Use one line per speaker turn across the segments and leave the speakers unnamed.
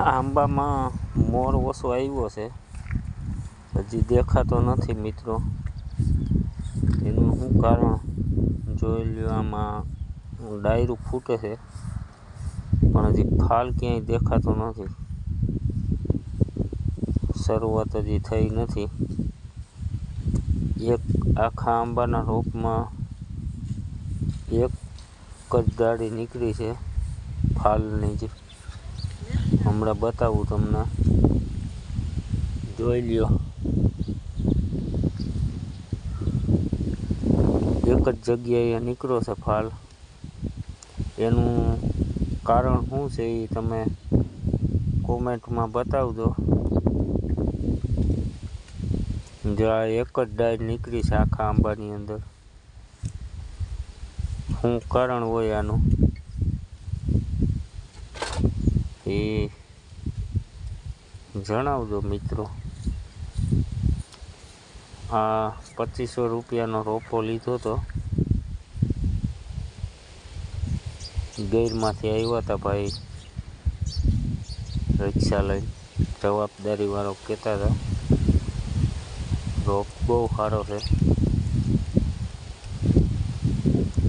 આંબામાં મોર ઓછો આવ્યો છે. હજી દેખાતો નથી મિત્રો. એનું શું કારણ? જોઈ લ્યો આમાં ડાયરું ફૂટે છે. પણ હજી ફાલ ક્યાંય દેખાતો નથી. શરૂઆત હજી થઈ નથી. એક આખા આંબાના રોપમાં એક જ ડાળી નીકળી છે ફાલની જ. હમણાં બતાવું તમને. જોઈ લ્યો. એક જ જગ્યાએ નીકળો છે ફાલ. એનું કારણ શું છે એ તમે કોમેન્ટમાં બતાવજો. જો આ એક જ ડાળ નીકળી છે આખા આંબાની અંદર. શું કારણ હોય આનું? એ જણાવજો, મિત્રો. આ પચીસો રૂપિયાનો રોપો લીધો તો ગેરમાંથી આવ્યા હતા ભાઈ. રિક્ષા લઈને જવાબદારીવાળો કહેતા હતા, રોપ બહુ સારો છે.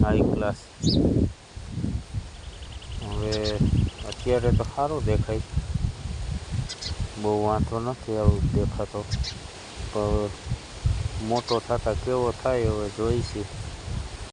હાઈ ક્લાસ હવે અત્યારે તો સારું દેખાય. બહુ વાંધો નથી આવું દેખાતો. પણ મોટો થતાં કેવો થાય હવે જોઈશું